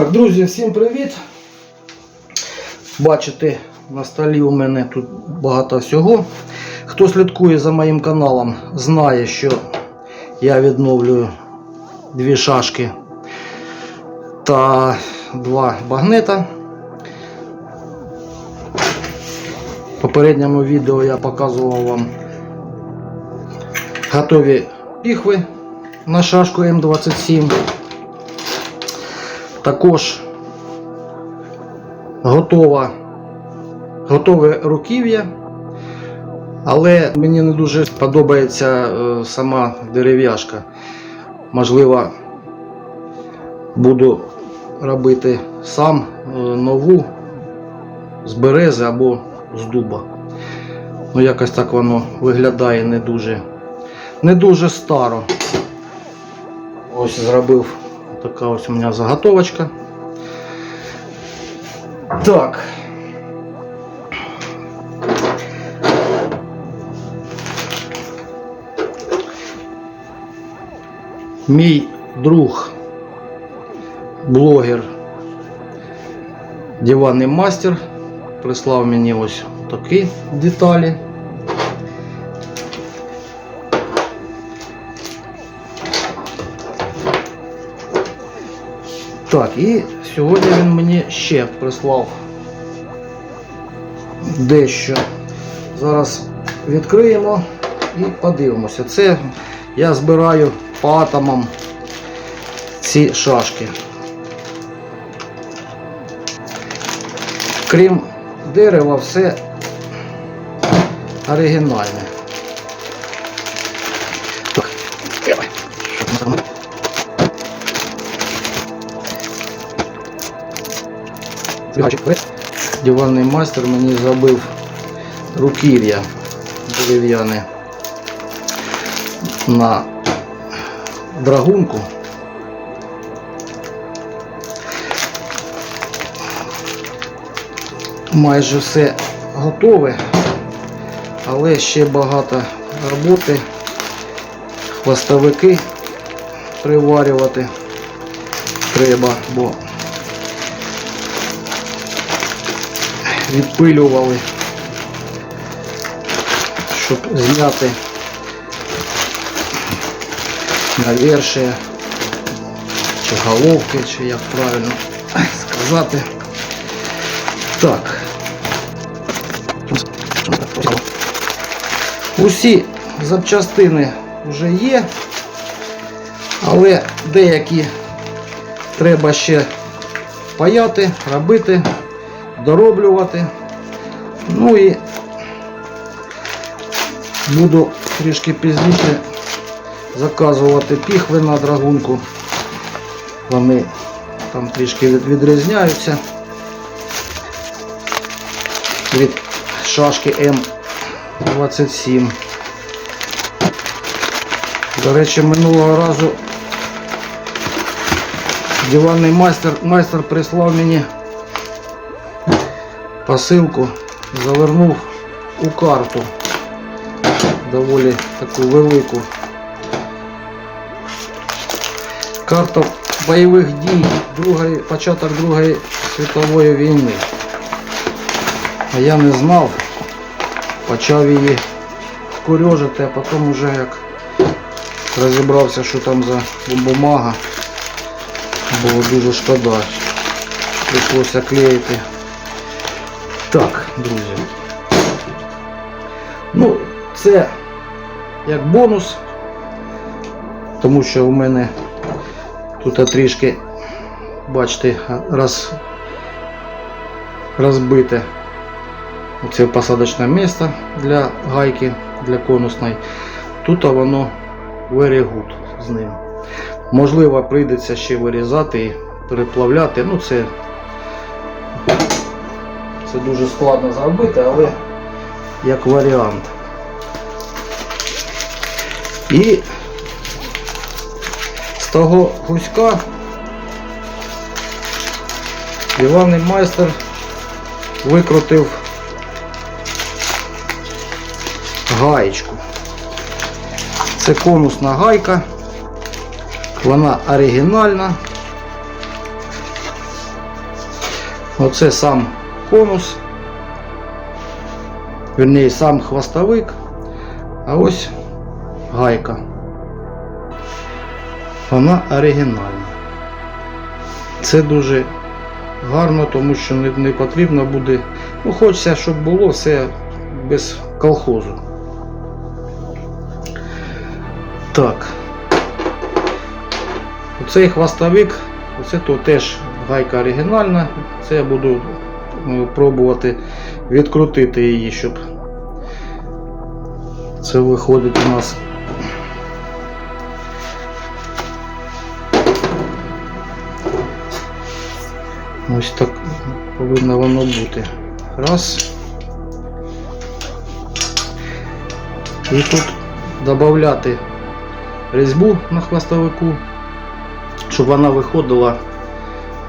Так, друзі, всім привіт! Бачите, на столі у мене тут багато всього. Хто слідкує за моїм каналом, знає, що я відновлюю дві шашки та два багнета. В попередньому відео я показував вам готові піхви на шашку М27. Також готова, готове руків'я, але мені не дуже подобається е, сама дерев'яшка. Можливо, буду робити сам е, нову з берези або з дуба. Ну, якось так воно виглядає не дуже, не дуже старо. Ось зробив така ось у мене заготовочка. Так. Мій друг, блогер, диванний мастер, прислав мені ось такі деталі. Так, і сьогодні він мені ще прислав дещо. Зараз відкриємо і подивимося. Це я збираю по атомам ці шашки. Крім дерева, все оригінальне. Диванний майстер мені забив руків'я дерев'яне на драгунку. Майже все готове, але ще багато роботи, хвостовики приварювати треба, бо відпилювали, щоб зняти навершие чи головки, чи як правильно сказати. Так. Усі запчастини вже є, але деякі треба ще паяти, робити дороблювати. Ну і буду трішки пізніше заказувати піхви на драгунку. Вони там трішки відрізняються від шашки М27. До речі, минулого разу диванний майстер, майстер прислав мені посилку, завернув у карту доволі таку велику. Карта бойових дій другої, початок Другої світової війни. А я не знав, почав її скорьожити, а потім вже як розібрався, що там за бумага, було дуже шкода. Прийшлося клеїти. Так, друзі. Ну, це як бонус, тому що у мене тут трішки, бачите, роз, розбите оце посадочне місце для гайки, для конусної. Тут воно very good з ним. Можливо, прийдеться ще вирізати і переплавляти. Ну, це це дуже складно зробити, але як варіант. І з того гуська Іванний майстер викрутив гаєчку. Це конусна гайка, вона оригінальна. Оце сам конус. Вірніше, сам хвостовик. А ось гайка. Вона оригінальна. Це дуже гарно, тому що не, не потрібно буде. Ну, хочеться, щоб було все без колхозу. Так. Оцей хвостовик, оце то теж гайка оригінальна. Це я буду пробувати відкрутити її, щоб це виходить у нас. Ось так повинно воно бути. Раз. І тут додати різьбу на хвостовику, щоб вона виходила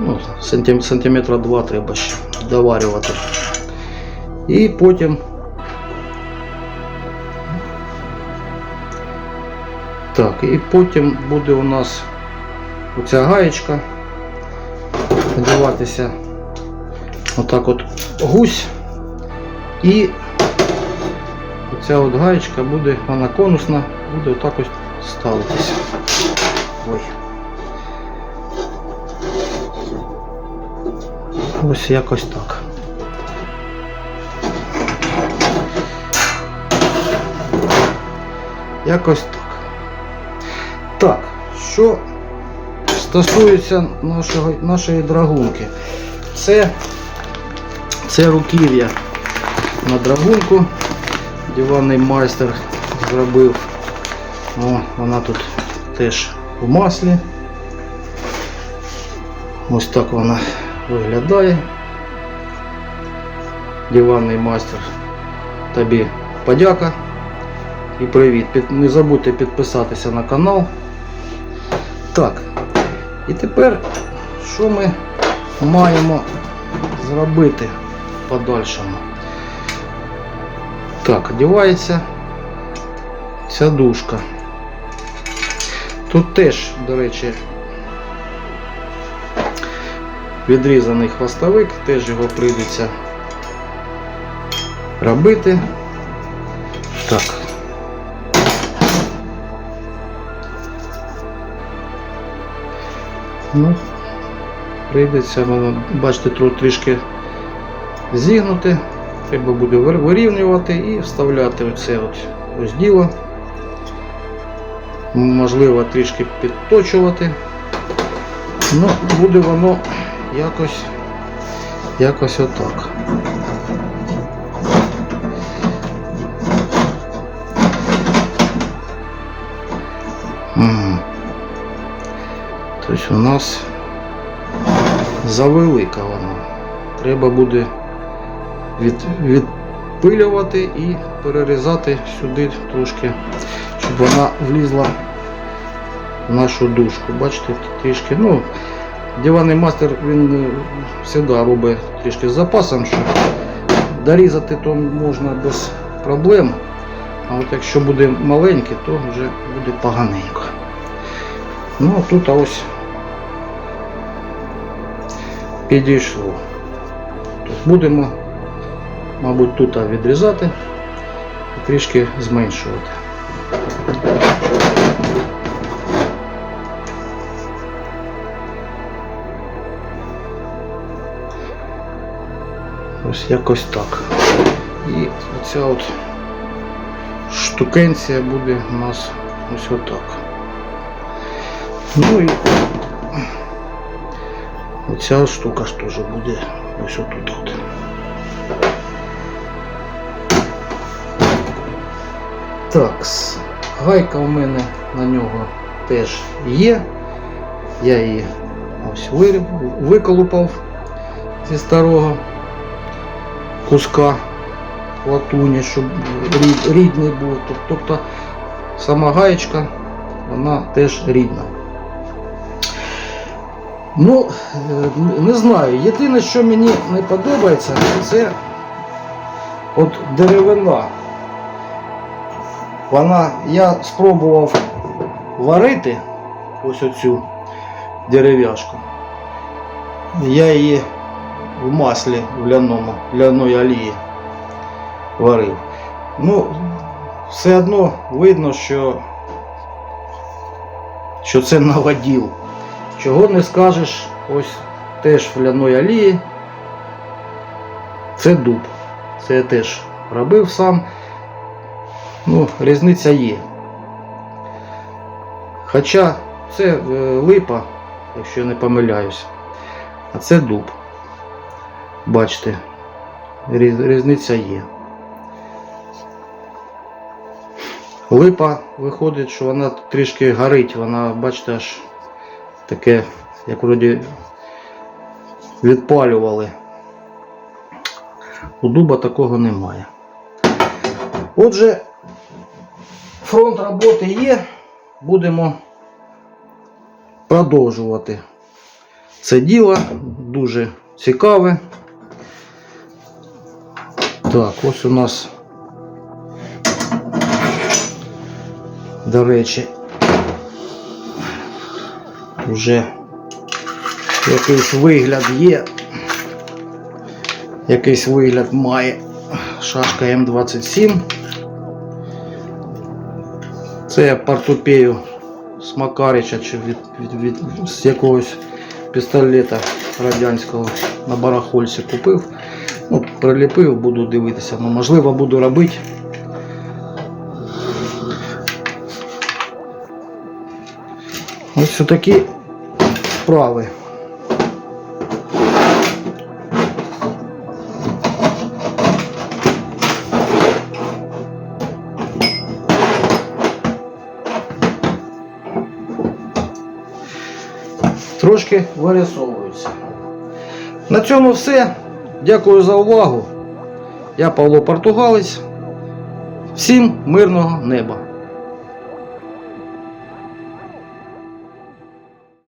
ну, сантим, сантиметра 2 треба ще доварювати. І потім так, і потім буде у нас оця гаєчка надіватися отак от гусь і оця от гаєчка буде, вона конусна, буде отак ось ставитися. Ой. Ось якось так. Якось так. Так, що стосується нашого, нашої драгунки, це, це руків'я на драгунку. Диванний майстер зробив. О, вона тут теж в маслі. Ось так вона виглядає. Диванний майстер. Тобі подяка і привіт. Не забудьте підписатися на канал. Так. І тепер що ми маємо зробити в подальшому? Так, одягається ця дужка. Тут теж, до речі, відрізаний хвостовик, теж його прийдеться робити. Так. Ну, прийдеться, воно, бачите, тро- трішки зігнути. Треба буде вирівнювати і вставляти оце от ось діло. Можливо, трішки підточувати. Ну, буде воно якось, якось отак. Тобто у нас завелика вона. Треба буде від, відпилювати і перерізати сюди трошки, щоб вона влізла в нашу дужку. Бачите, трішки. Ну, диванний мастер він е, завжди робить трішки з запасом, що дорізати то можна без проблем. А от якщо буде маленький, то вже буде поганенько. Ну а тут ось підійшло. Тобто будемо, мабуть, тут відрізати і трішки зменшувати. Ось якось так. І оця от штукенція буде у нас ось отак. Ну і оця штука ж теж буде ось отут. От. Так, гайка у мене на нього теж є. Я її ось виколупав зі старого куска латуні, щоб рід- рідний був. Тобто сама гаєчка, вона теж рідна. Ну, е, не знаю. Єдине, що мені не подобається, це от деревина. Вона, я спробував варити ось оцю дерев'яшку. Я її в маслі в ляному, ляної олії варив. Ну, все одно видно, що, що це наводіл. Чого не скажеш, ось теж в ляної олії. Це дуб. Це я теж робив сам. Ну, різниця є. Хоча це е, липа, якщо я не помиляюсь, а це дуб. Бачите, різниця є. Липа виходить, що вона трішки горить, вона, бачите, аж таке, як вроді відпалювали. У дуба такого немає. Отже, фронт роботи є, будемо продовжувати це діло. Дуже цікаве. Так, ось у нас, до речі, вже якийсь вигляд є. Якийсь вигляд має шашка М27. Це я портупею з Макарича чи від, від, від, з якогось пістолета радянського на барахольці купив. Ну, приліпив, буду дивитися. Ну, можливо, буду робити. Ось такі справи. Трошки вирисовуються. На цьому все. Дякую за увагу. Я Павло Португалець. Всім мирного неба.